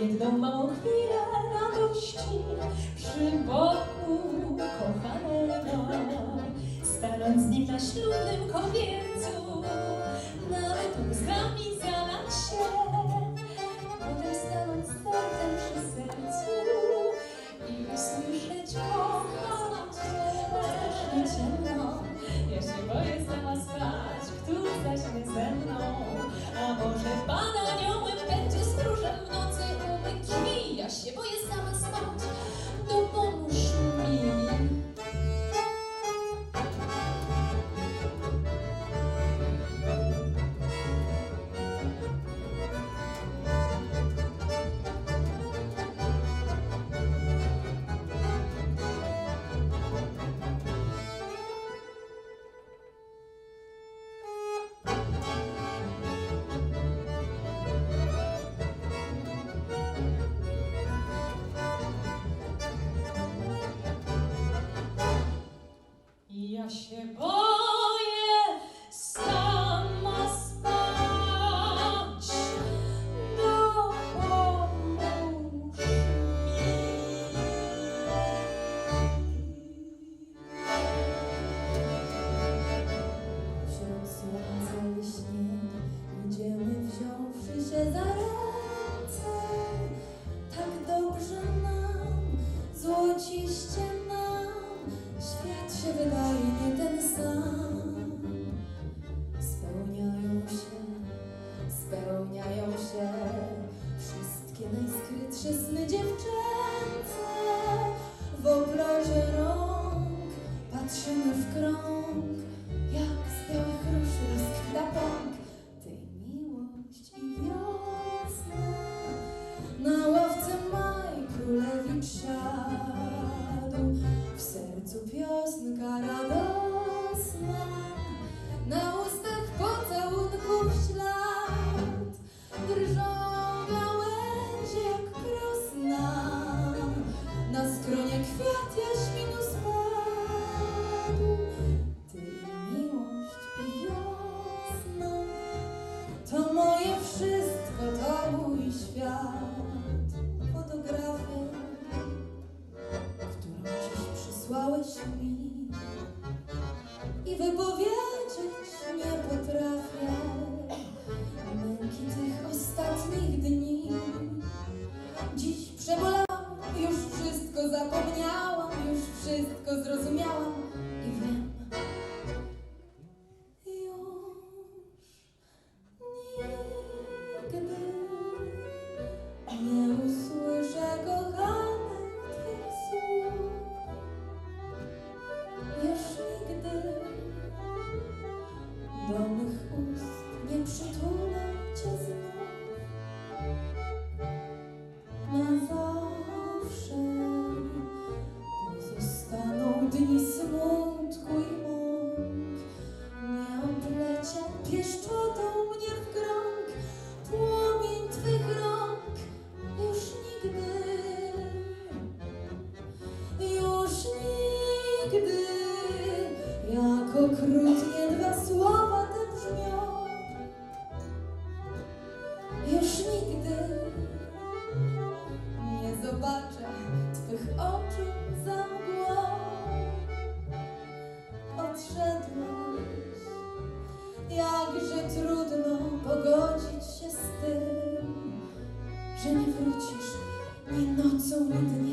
jedną małą chwilę radości przy boku kochanego, stanąc z nim na ślubnym kobiecu, nawet łzami zalać się, potem stanąć sercem przy sercu i usłyszeć kochać, strasznie ciemno, ja się boję sama spać, kto zaśnie ze mną, a może Pan anioł szczęście, bo jest. skrytsze sny dziewczęce W oblazie rąk patrzymy w krąg. okrutnie dwa słowa te brzmią. Już nigdy nie zobaczę Twych oczu za mgłą. Odszedłeś, jakże trudno pogodzić się z tym, że nie wrócisz ni nocą, ni dniem.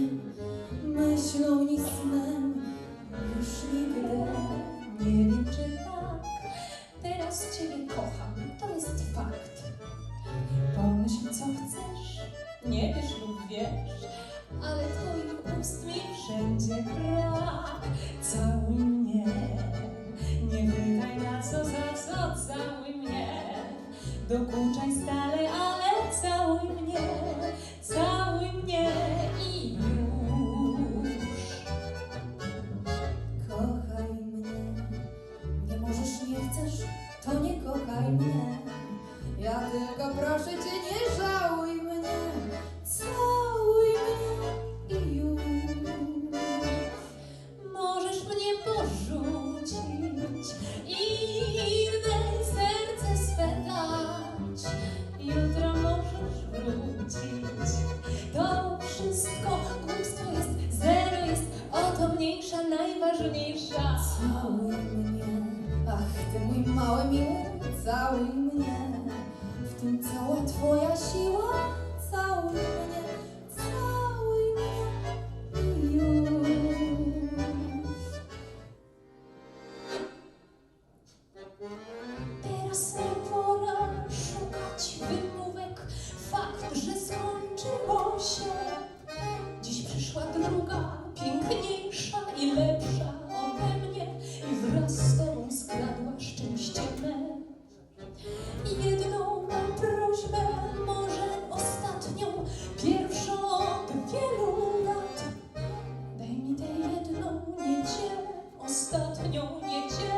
руке,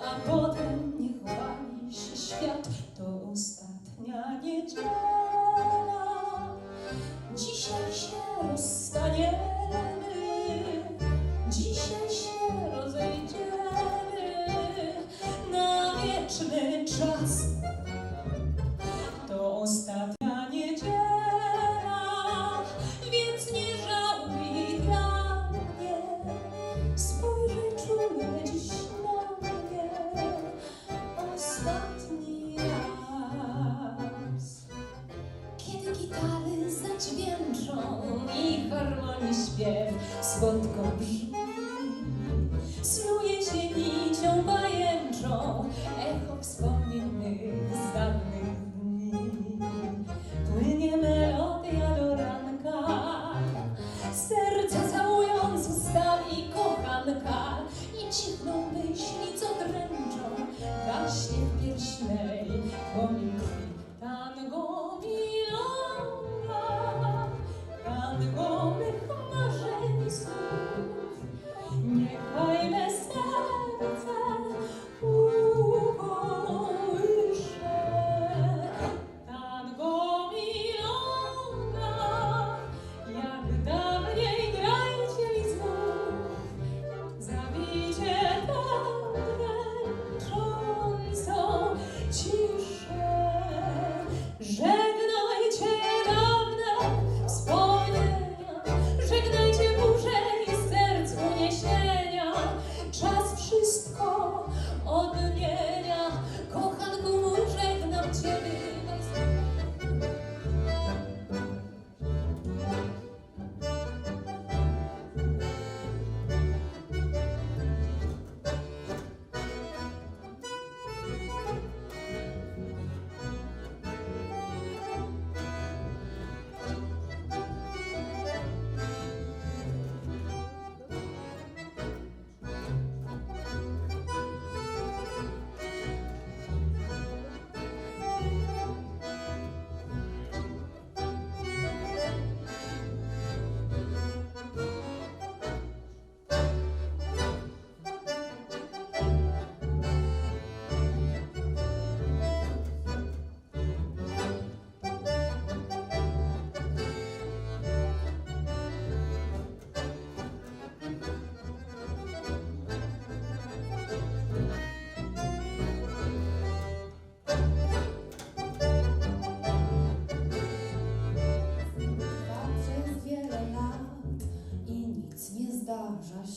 а вот.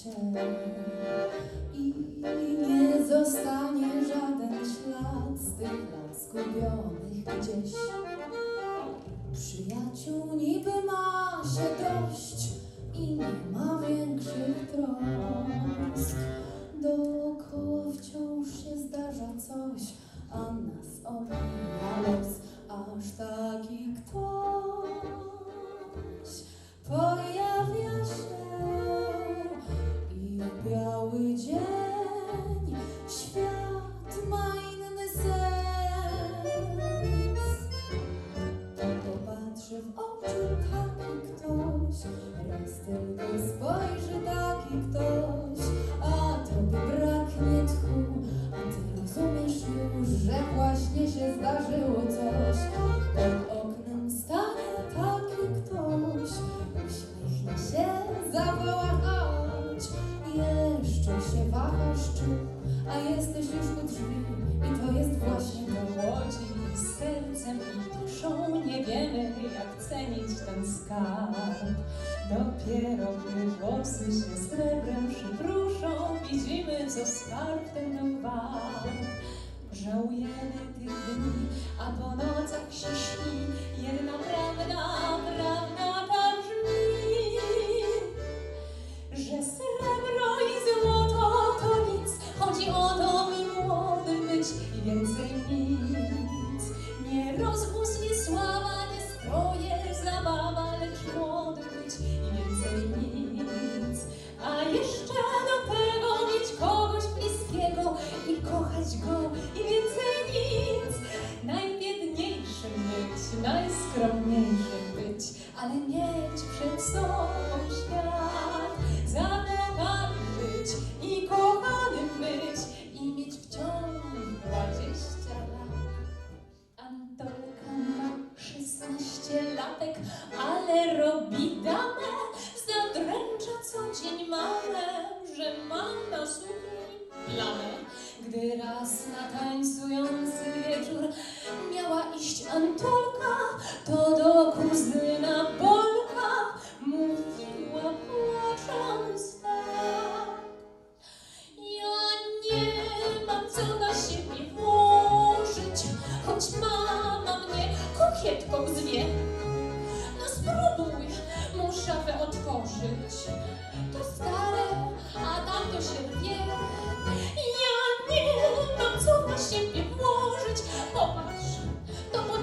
cię i nie zostanie żaden ślad z tych lat gdzieś. Przyjaciół niby ma się drzwi i to jest właśnie do Łodzi. Z sercem i duszą nie wiemy, jak cenić ten skarb. Dopiero gdy włosy się srebrem przypruszą, widzimy, co skarb ten nam wart. Żałujemy tych dni, a po nocach się śni, jedna prawda, prawda,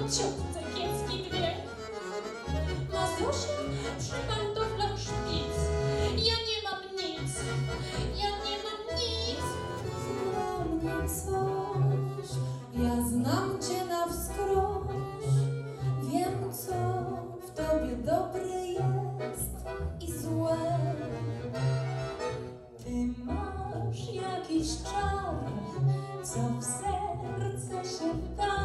ciotce kiecki dwie. Na Zosia przy pantoflach szpic. Ja nie mam nic, ja nie mam nic. Znam mnie coś, ja znam cię na wskroś. Wiem, co w tobie dobre jest i złe. Ty masz jakiś czar, co w serce się da.